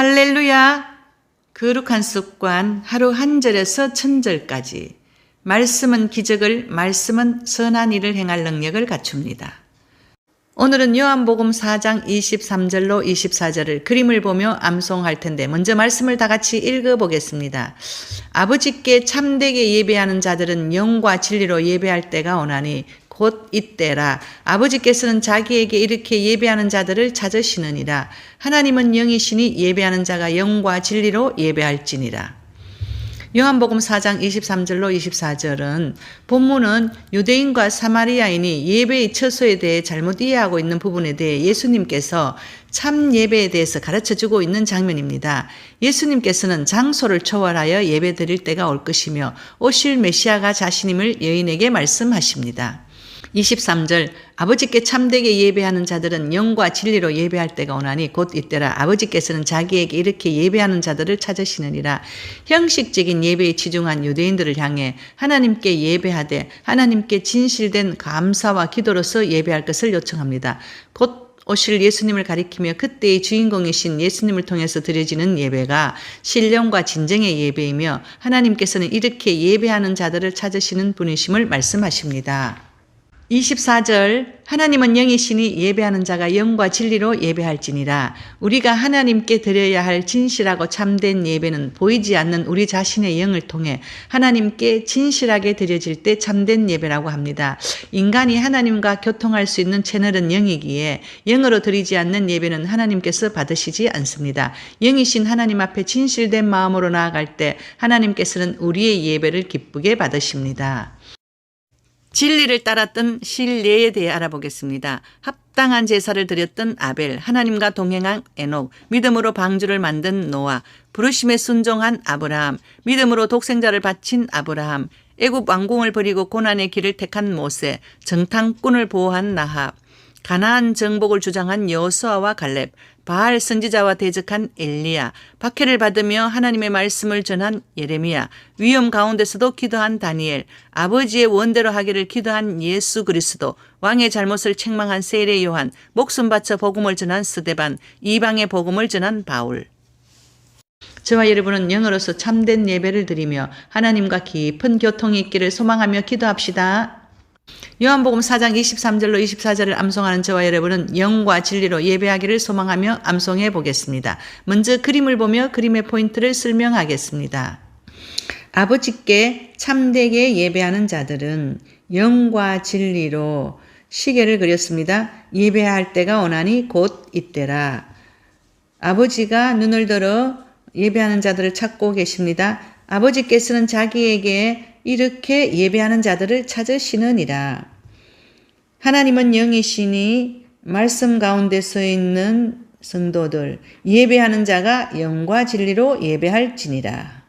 할렐루야! 거룩한 습관 하루 한 절에서 천 절까지 말씀은 기적을 말씀은 선한 일을 행할 능력을 갖춥니다. 오늘은 요한복음 4장 23절로 24절을 그림을 보며 암송할 텐데 먼저 말씀을 다 같이 읽어 보겠습니다. 아버지께 참되게 예배하는 자들은 영과 진리로 예배할 때가 오나니 곧 이때라 아버지께서는 자기에게 이렇게 예배하는 자들을 찾으시느니라 하나님은 영이시니 예배하는 자가 영과 진리로 예배할지니라. 요한복음 4장 23절로 24절은 본문은 유대인과 사마리아인이 예배의 처소에 대해 잘못 이해하고 있는 부분에 대해 예수님께서 참 예배에 대해서 가르쳐 주고 있는 장면입니다. 예수님께서는 장소를 초월하여 예배 드릴 때가 올 것이며 오실 메시아가 자신임을 여인에게 말씀하십니다. 23절 아버지께 참되게 예배하는 자들은 영과 진리로 예배할 때가 오나니 곧 이때라 아버지께서는 자기에게 이렇게 예배하는 자들을 찾으시느니라 형식적인 예배에 치중한 유대인들을 향해 하나님께 예배하되 하나님께 진실된 감사와 기도로서 예배할 것을 요청합니다. 곧 오실 예수님을 가리키며 그때의 주인공이신 예수님을 통해서 드려지는 예배가 신령과 진정의 예배이며 하나님께서는 이렇게 예배하는 자들을 찾으시는 분이심을 말씀하십니다. 24절 하나님은 영이시니 예배하는 자가 영과 진리로 예배할지니라 우리가 하나님께 드려야 할 진실하고 참된 예배는 보이지 않는 우리 자신의 영을 통해 하나님께 진실하게 드려질 때 참된 예배라고 합니다. 인간이 하나님과 교통할 수 있는 채널은 영이기에 영으로 드리지 않는 예배는 하나님께서 받으시지 않습니다. 영이신 하나님 앞에 진실된 마음으로 나아갈 때 하나님께서는 우리의 예배를 기쁘게 받으십니다. 진리를 따랐던 신뢰에 대해 알아보겠습니다. 합당한 제사를 드렸던 아벨, 하나님과 동행한 에녹, 믿음으로 방주를 만든 노아, 부르심에 순종한 아브라함, 믿음으로 독생자를 바친 아브라함, 애굽 왕궁을 버리고 고난의 길을 택한 모세, 정탐꾼을 보호한 나합, 가나안 정복을 주장한 여호수아와 갈렙, 바알 선지자와 대적한 엘리야, 박해를 받으며 하나님의 말씀을 전한 예레미야, 위험 가운데서도 기도한 다니엘, 아버지의 원대로 하기를 기도한 예수 그리스도, 왕의 잘못을 책망한 세례 요한, 목숨 바쳐 복음을 전한 스데반, 이방의 복음을 전한 바울. 저와 여러분은 영으로서 참된 예배를 드리며 하나님과 깊은 교통이 있기를 소망하며 기도합시다. 요한복음 4장 23절로 24절을 암송하는 저와 여러분은 영과 진리로 예배하기를 소망하며 암송해 보겠습니다. 먼저 그림을 보며 그림의 포인트를 설명하겠습니다. 아버지께 참되게 예배하는 자들은 영과 진리로 시계를 그렸습니다. 예배할 때가 오나니 곧 이때라. 아버지가 눈을 들어 예배하는 자들을 찾고 계십니다. 아버지께서는 자기에게 이렇게 예배하는 자들을 찾으시느니라. 하나님은 영이시니 말씀 가운데 서 있는 성도들 예배하는 자가 영과 진리로 예배할지니라.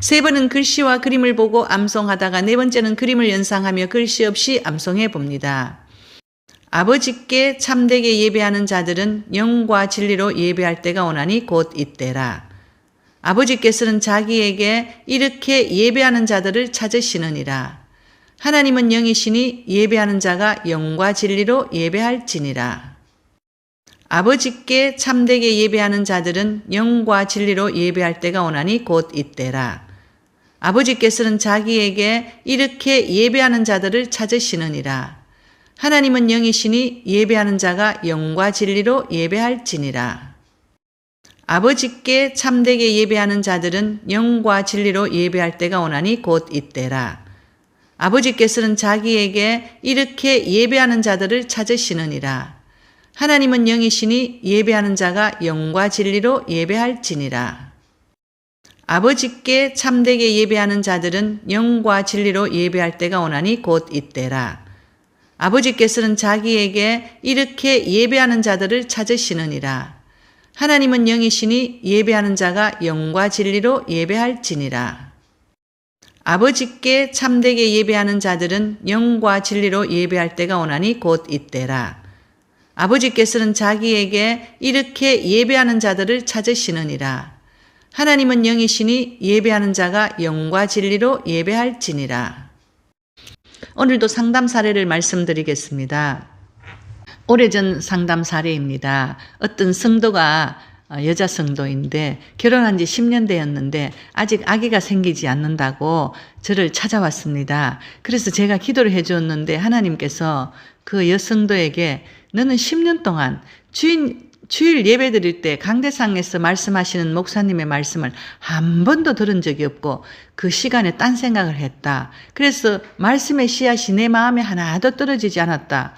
세 번은 글씨와 그림을 보고 암송하다가 네 번째는 그림을 연상하며 글씨 없이 암송해 봅니다. 아버지께 참되게 예배하는 자들은 영과 진리로 예배할 때가 오나니 곧 이때라. 아버지께서는 자기에게 이렇게 예배하는 자들을 찾으시느니라. 하나님은 영이시니 예배하는 자가 영과 진리로 예배할지니라. 아버지께 참되게 예배하는 자들은 영과 진리로 예배할 때가 오나니 곧 이때라. 아버지께서는 자기에게 이렇게 예배하는 자들을 찾으시느니라. 하나님은 영이시니 예배하는 자가 영과 진리로 예배할지니라. 아버지께 참되게 예배하는 자들은 영과 진리로 예배할 때가 오나니 곧 이때라. 아버지께서는 자기에게 이렇게 예배하는 자들을 찾으시느니라. 하나님은 영이시니 예배하는 자가 영과 진리로 예배할지니라. 아버지께 참되게 예배하는 자들은 영과 진리로 예배할 때가 오나니 곧 이때라. 아버지께서는 자기에게 이렇게 예배하는 자들을 찾으시느니라. 하나님은 영이시니 예배하는 자가 영과 진리로 예배할지니라. 아버지께 참되게 예배하는 자들은 영과 진리로 예배할 때가 오나니 곧 이때라. 아버지께서는 자기에게 이렇게 예배하는 자들을 찾으시느니라. 하나님은 영이시니 예배하는 자가 영과 진리로 예배할지니라. 오늘도 상담 사례를 말씀드리겠습니다. 오래전 상담 사례입니다. 어떤 성도가 어, 여자 성도인데 결혼한 지 10년 되었는데 아직 아기가 생기지 않는다고 저를 찾아왔습니다. 그래서 제가 기도를 해 주었는데 하나님께서 그 여성도에게 너는 10년 동안 주인 주일 예배 드릴 때 강대상에서 말씀하시는 목사님의 말씀을 한 번도 들은 적이 없고 그 시간에 딴 생각을 했다. 그래서 말씀의 씨앗이 내 마음에 하나도 떨어지지 않았다.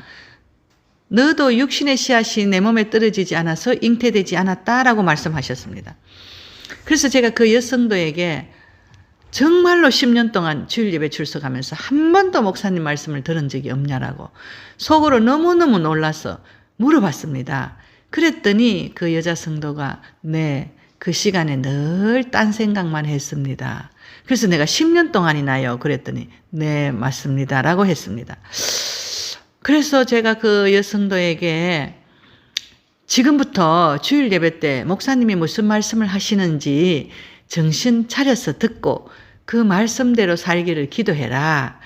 너도 육신의 씨앗이 내 몸에 떨어지지 않아서 잉태되지 않았다라고 말씀하셨습니다. 그래서 제가 그 여성도에게 정말로 10년 동안 주일 예배 출석하면서 한 번도 목사님 말씀을 들은 적이 없냐라고 속으로 너무너무 놀라서 물어봤습니다. 그랬더니 그 여자 성도가 네, 그 시간에 늘 딴 생각만 했습니다. 그래서 내가 10년 동안이나요? 그랬더니 네, 맞습니다. 라고 했습니다. 그래서 제가 그 여성도에게 지금부터 주일 예배 때 목사님이 무슨 말씀을 하시는지 정신 차려서 듣고 그 말씀대로 살기를 기도해라.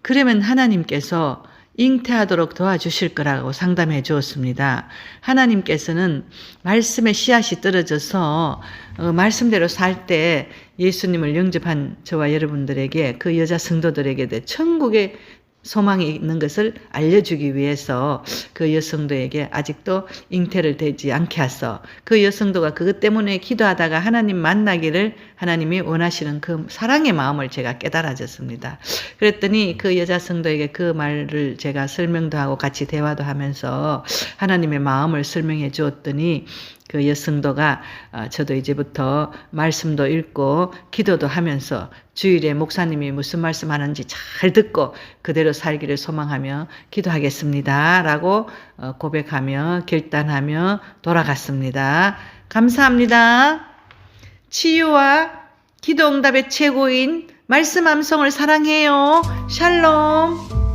그러면 하나님께서 잉태하도록 도와주실 거라고 상담해 주었습니다. 하나님께서는 말씀의 씨앗이 떨어져서 어, 말씀대로 살 때 예수님을 영접한 저와 여러분들에게 그 여자 성도들에게 천국의 소망이 있는 것을 알려주기 위해서 그 여성도에게 아직도 잉태를 되지 않게 하서 그 여성도가 그것 때문에 기도하다가 하나님 만나기를 하나님이 원하시는 그 사랑의 마음을 제가 깨달아졌습니다. 그랬더니 그 여자 성도에게 그 말을 제가 설명도 하고 같이 대화도 하면서 하나님의 마음을 설명해 주었더니 그 여성도가 어, 저도 이제부터 말씀도 읽고 기도도 하면서 주일에 목사님이 무슨 말씀 하는지 잘 듣고 그대로 살기를 소망하며 기도하겠습니다. 라고 어, 고백하며 결단하며 돌아갔습니다. 감사합니다. 치유와 기도 응답의 최고인 말씀 암송을 사랑해요. 샬롬.